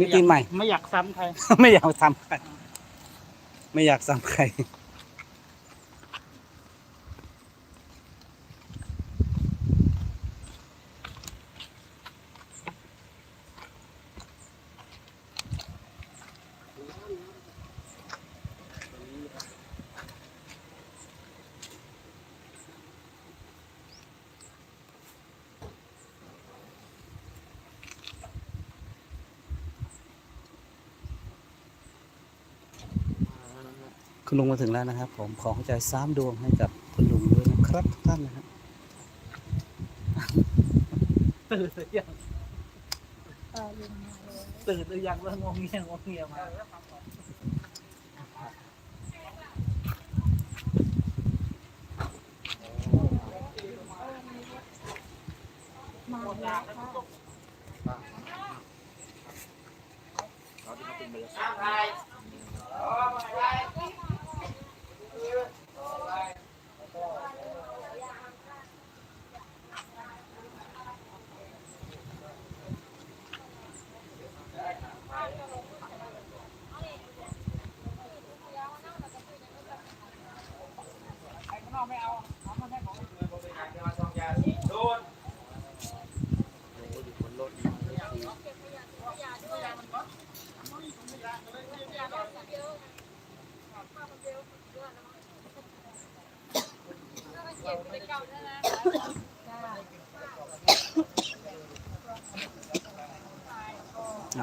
มิติใหม่ ไม่อยากซ้ำใคร ไม่อยากทำใครไม่อยากซ้ำใคร คุณลุงมาถึงแล้วนะครับ ผมขอหัวใจสามดวงให้กับคุณลุงด้วยนะครับทุกท่านนะครับตื่นหรือยังตื่นหรือยังแล้วงงเงียงงเงียมานะ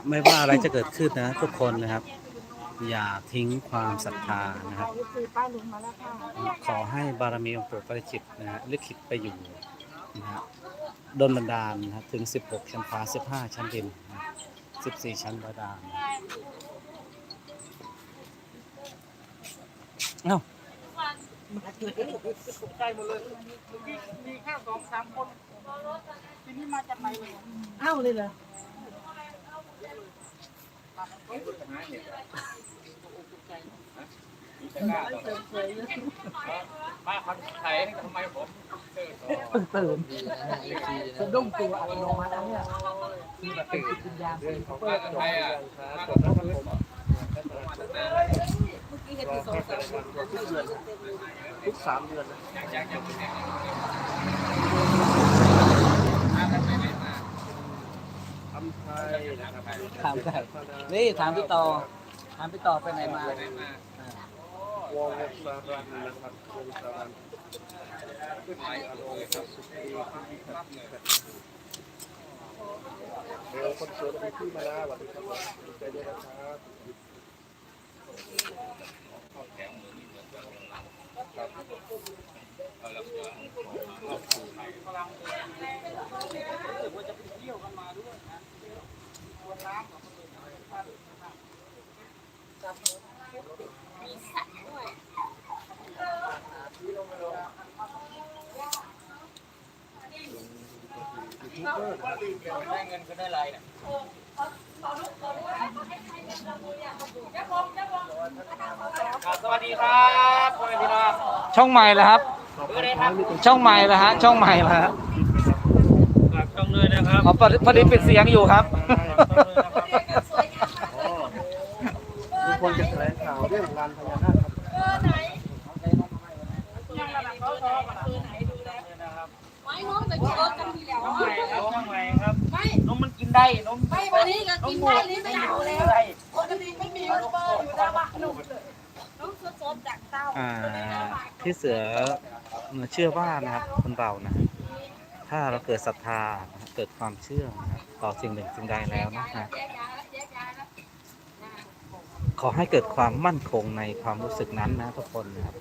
ไม่ว่าอะไรจะเกิดขึ้นนะทุกคนนะครับ อย่าทิ้งความศรัทธานะครับคือป้าลุงมาแล้วค่ะขอให้บารมีองค์ปู่ปาริจิตนะฮะลิขิตไปอยู่นะฮะดลบันดาลนะครับถึง 16 ชั้นฟ้า 15 ชั้นดินนะ14 ชั้นบาดาลเอ้าตกใจหมดเลยเมื่อกี้มีแค่สองสามคนทีนี้มาจากไหนเลยเอ้าเลยเหรอ ป้าคนไทยทำไมผมต่อเพิ่งตื่นสะดุ้งตัวอัตโนมัติเนี่ยคือแบบเป็นจิตวิญญาเป็นเขาเปิป้าดคนจไทอยอะมากับน้องพื้นบอกทุกสามเดือนนะ ยังยังยังยัง ทำไทยนะครับ ถามกันนี่ถามพี่ต่อถามพี่ต่อไปไหนมา วงสารันนะครับวงสารันขึ้นไปอาลงครับสุขีขึ้นที่ครับเนี่ยเดี๋ยวคนสวยเป็นที่มาแล้วสวัสดีครับใจด้วยนะครับ รู้สึกว่าจะไปเที่ยวกันมาด้วยนะชวนน้ำกับคนอื่นนะ ได้เงินก็ได้ไรเนี่ย สวัสดีครับพ่อแม่พี่น้องช่องใหม่แล้วครับช่องใหม่แล้วฮะ ช่องใหม่แล้วฮะฝากช่องด้วยนะครับ อ๋อพอดีพอดีปิดเสียงอยู่ครับคนจะแถลงข่าวเรื่องงานพญานาคครับ ไว้น้องไปกินรถกันทีแล้ว ช่องใหม่ครับช่องใหม่ครับ ไม่ นมมันกิน ได้นมไม่วันนี้ก็กินได้นี่ไม่เอาแล้วปกติไม่มีรถเบอร์อยู่หน้าบ้านหนุ่มเลยน้องสดๆจากเต้าอ่าพี่เสือเชื่อว่านะครับคนเรานะ ถ้าเราเกิดศรัทธาเกิดความเชื่อนะต่อสิ่งหนึ่งสิ่งใดแล้วนะฮะแยกย้ายแล้วแยกย้ายแล้วขอให้เกิดความมั่นคงในความรู้สึกนั้นนะทุกคนนะครับ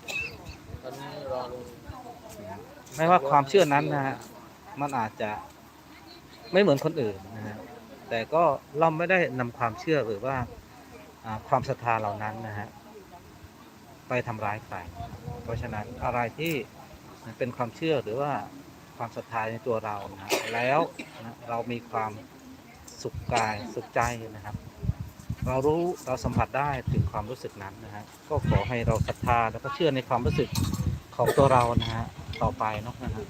ไม่ว่าความเชื่อนั้นนะฮะมันอาจจะ ไม่เหมือนคนอื่นนะฮะแต่ก็เราไม่ได้นำความเชื่อหรือว่าความศรัทธาเหล่านั้นนะฮะไปทำร้ายใครเพราะฉะนั้นอะไรที่เป็นความเชื่อหรือว่าความศรัทธาในตัวเรานะแล้วนะเรามีความสุขกายสุขใจนะครับ เรารู้เราสัมผัสได้ถึงความรู้สึกนั้นนะฮะก็ขอให้เราศรัทธาแล้วก็เชื่อในความรู้สึกของตัวเรานะฮะต่อไปนอะนะฮะ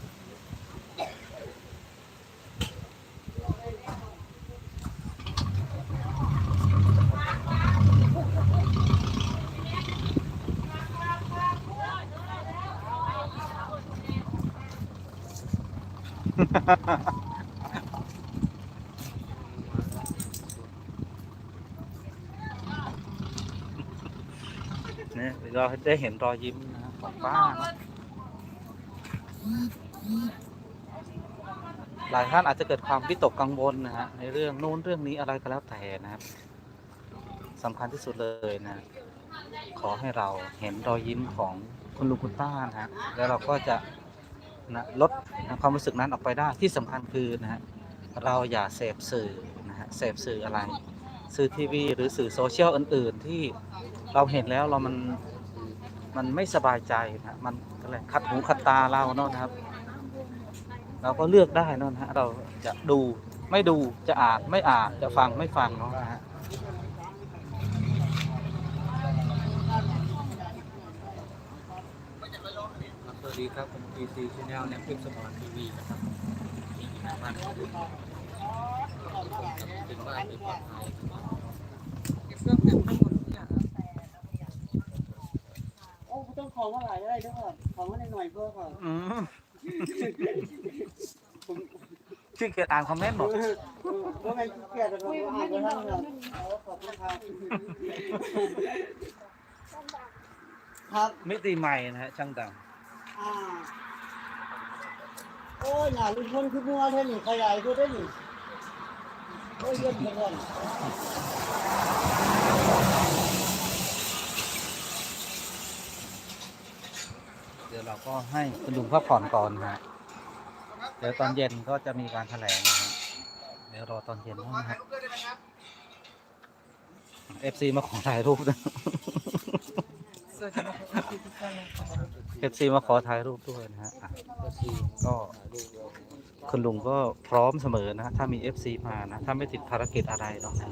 เนี่ยเราได้เห็นรอยยิ้มนะของป้านะหลายท่านอาจจะเกิดความวิตกกังวลนะฮะในเรื่องนู้นเรื่องนี้อะไรก็แล้วแต่นะครับสำคัญที่สุดเลยนะ ขอให้เราเห็นรอยยิ้มของคุณลุงคุณป้านะฮะแล้วเราก็จะ นะลดนะความรู้สึกนั้นออกไปได้ที่สำคัญคือนะฮะเราอย่าเสพสื่อนะฮะเสพสื่ออะไร สื่อทีวีหรือสื่อโซเชียลอื่น ๆ ที่เราเห็นแล้วเรามันมันไม่สบายใจนะมันอะไรขัดหูขัดตาเราเนาะนะครับ เราก็เลือกได้เนะนะฮะเราจะดูไม่ดูจะอ่านไม่อ่านจะฟังไม่ฟังเนาะนะฮะ สวัส ดีครับผม PC Channel แนบคลิปสมอนทีวีนะครับนี่อยู่หน้าบ้านของผมถึงบ้านไปปลอดภัยโอ้ต้องของมาหลายได้ด้วยก่อนของมาหน่อยๆเพื่อก่อนอืมชื่อเกียรติอ่านคอมเมนต์หมดว่าไงเกียรติเราอ่านไปทั้งหมดขอบคุณครับครับมิติใหม่นะฮะช่างด อ่าโอ้ยหน่าลุงพลคือมัวเท่านี่ขยายตัวได้นี่โอ้ยเยี่ยมเพื่อนำเดี๋ยวเราก็ให้คุณลุงพักผ่อนก่อนนะฮะ เดี๋ยวตอนเย็นก็จะมีการแถลงนะฮะเดี๋ยวรอตอนเย็นนะครับเอฟซีมาขอถ่ายรูปนะเอฟซีมาขอถ่ายรูปด้วยนะฮะอะก็คุณลุงก็พร้อมเสมอนะถ้ามีเอฟซีมานะ ถ้าไม่ติดภารกิจอะไรหรอกนะ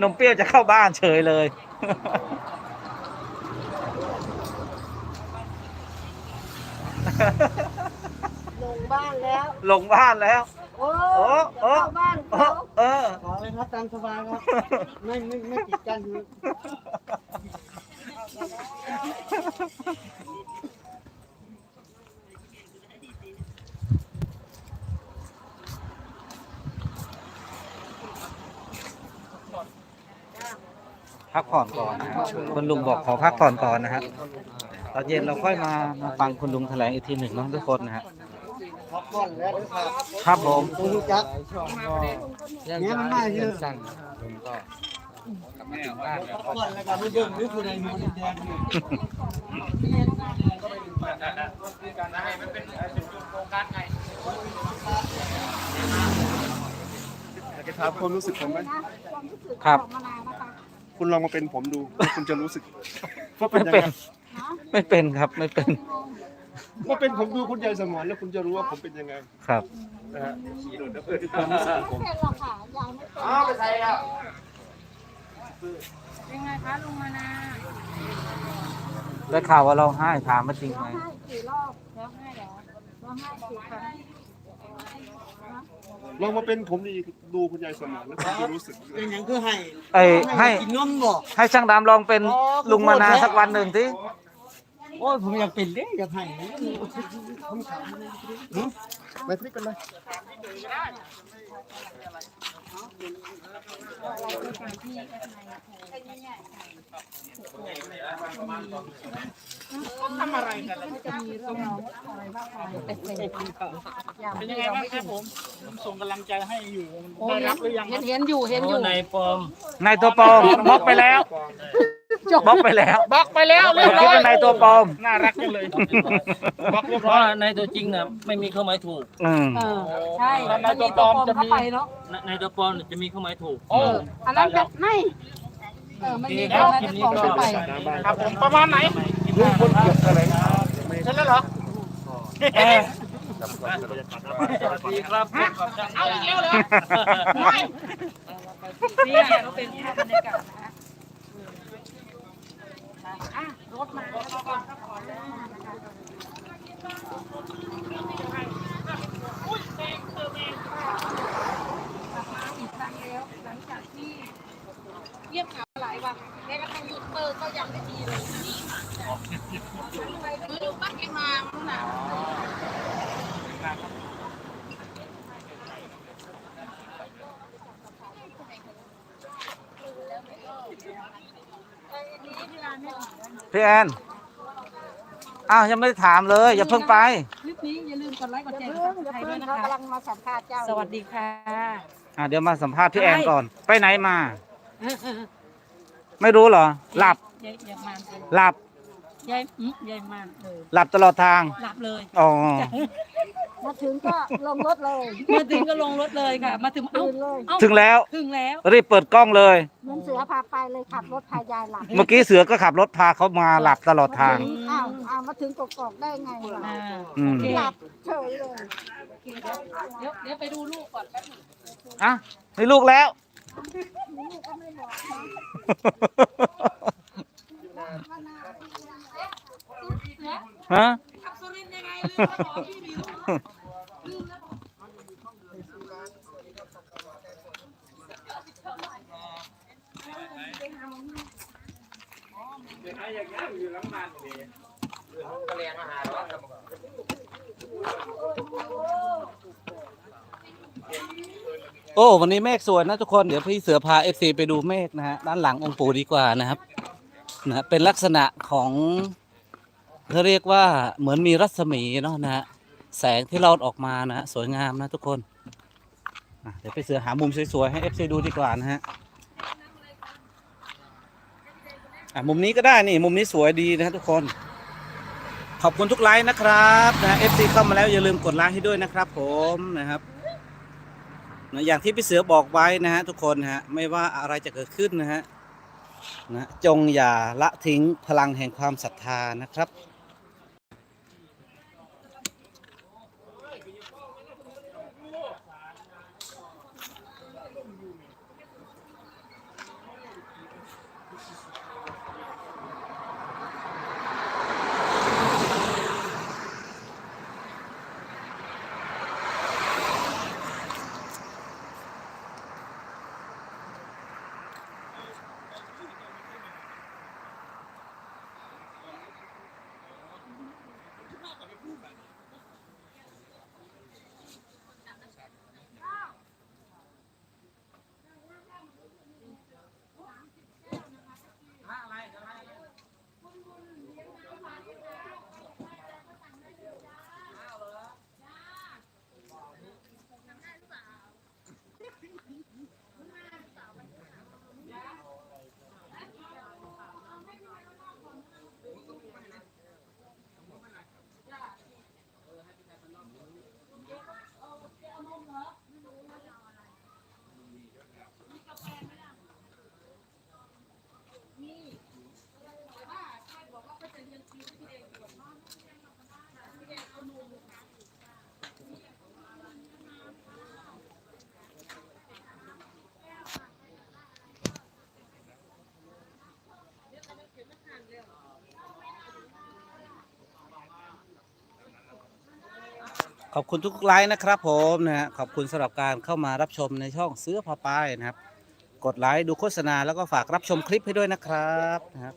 นมเปรี้ยวจะเข้าบ้านเฉยเลย ลงบ้านแล้ว ลงบ้านแล้ว โอ้โอ้โอ้เข้าบ้านเอเขาอเออ ขอเลยครับตามสบายครับ ไม่ไม่ไม่ติดกันครับพักผ่อนก่อนนะฮะคุณลุงบอกขอพักผ่อนก่อนนะฮะ ตอนเย็นเราค่อยมามาฟังคุณลุงแถลงอีกทีหนึ่งเน้องทุกคนนะฮะพักผ่อนแล้วด้วยครับครับผมคุณรู้จักช่องก็ยังเนี่ยมันน่าเชื่อสั้นลุงก็กลับมาถึงบ้านแล้วพักผ่อนแล้วก็ไม่เบิ่งนี่คือในมือแดงอยู่อยากจะถามความรู้สึกผมไหมครับ คุณลองมาเป็นผมดูแล้วคุณจะรู้สึกว่าเป็ไม่นยังเป็นไง ไม่เป็นครับไม่เป็นว่าเป็นผมดูคุณยายสมอนแล้วคุณจะรู้ว่าผมเป็นยังไงครับนะฮะความรู้สึกของผม เป็นหรอกค่ะยายไม่เป็นอ้าวไปใส่ครับยังไงคะลุงมานาได้ข่าวว่าเราให้ถามมาจริงไหมร้องไห้กี่รอบร้องไห้เหรอร้องไห้กี่ครั้งลองมาเป็นผมดีดูคุณยายสมอนแล้วคุณจะรู้สึกเป็นอย่างคือให้เอ้ยให้กินนมบ่ให้ช่างดำลองเป็นลุงมานาสักวันหนึ่งที่ โอ้ยผมอยากเป็นเด้อยากให้ไม่พลิกกันเลยเป็นยังไงบ้างครับผมผมส่งกำลังใจให้อยู่ได้รับหรือยังเห็นเห็นอยู่เห็นอยู่ในปอมในตัวปอมบล็อกไปแล้ว บล็อกไปแล้วบล็อกไปแล้วเรียบคิดร้อยว่าในตัวปลอมน่ารักจังเลยบล็อกเรียบเพร้ราะอยว่าในตัวจริงน่ะไม่มีเครื่องหมายถูกอืม เออใช่แล้วในมันตัมีวปตัลวอปมลอมจะมี เข้าไปเนาะในในตัวปลอมเนี่ยจะมีเครื่องหมายถูก โอ้อันนั้นแบบไม่เออมันมีตัวนั้นตัวปลอมเข้าไป ครับผมประมาณไหนลุงคนเก็บอะไรเสร็จแล้วเหรอสวัสดีครับพบกับช่างเอาอีกแล้วเหรอนี่ก็เป็นภาพบรรยากาศนะคะ อะรถมาแล้วก็ขอแล้วนะคะ เงียบเหงาหลายวันแม้กระทั่งยูทูบเบอร์ก็ยังไม่มีเลยไม่รู้บ้านแกมาเมื่อไหร่ พี่แอนอ้าวยังไม่ได้ถามเลย อย่าเพิ่งไป คลิปนี้อย่าลืมกดไลค์กดแชร์เรื่องอย่าเพิ่งเขากำลังมาสัมภาษณ์เจ้าสวัสดีค่ะ อ่าเดี๋ยวมาสัมภาษณ์พี่แอนก่อน ไปไหนมา ไม่รู้เหรอ หลับยายยายมันหลับ ยายอืมยายมันเออหลับตลอดทาง หลับเลยอ๋อ มาถึงก็ลงรถเลยมาถึงก็ลงรถเลยค่ะ มาถึงเอ้าตื่นเลยเอ้าถึงแล้ว ถึงแล้วรีบเปิดกล้องเลย เหมือนเสือพาไปเลยขับรถพายายหลับเมื่อกี้เสือก็ขับรถพาเขามาหลับตลอดทาง อ้าวอ้าวมาถึงกอกๆได้ไงวะอ่าอืม โอเคหลับเฉยเลยเดี๋ยวเดี๋ยวไปดูลูกก่อนแป๊บนึงอะให้ลูกแล้ว นี่ก็ไม่บอกนะ ฮะโอ้ วันนี้เมฆสวยนะทุกคน เดี๋ยวพี่เสือพาเอฟซีไปดูเมฆนะฮะ ด้านหลังองค์ปู่ดีกว่านะครับ นะเป็นลักษณะของเขาเรียกว่าเหมือนมีรัศมีเนาะนะฮะแสงที่เราออกมานะฮะสวยงามนะทุกคนอะเดี๋ยวพี่เสือหามุมสวยๆให้เอฟซีดูดีกว่านะฮะอะมุมนี้ก็ได้นี่มุมนี้สวยดีนะฮะทุกคน ขอบคุณทุกไลค์นะครับนะเอฟซีเข้ามาแล้วอย่าลืมกดไลค์ให้ด้วยนะครับ ผมนะครับนะอย่างที่พี่เสือบอกไว้นะฮะทุกคนนะฮะไม่ว่าอะไรจะเกิดขึ้นนะฮะ นะจงอย่าละทิ้งพลังแห่งความศรัทธานะครับ ขอบคุณทุกไลค์นะครับผมนะฮะขอบคุณสำหรับการเข้ามารับชมในช่องเสื้อผ้าป้ายนะครับ กดไลค์ดูโฆษณาแล้วก็ฝากรับชมคลิปให้ด้วยนะครับนะครับ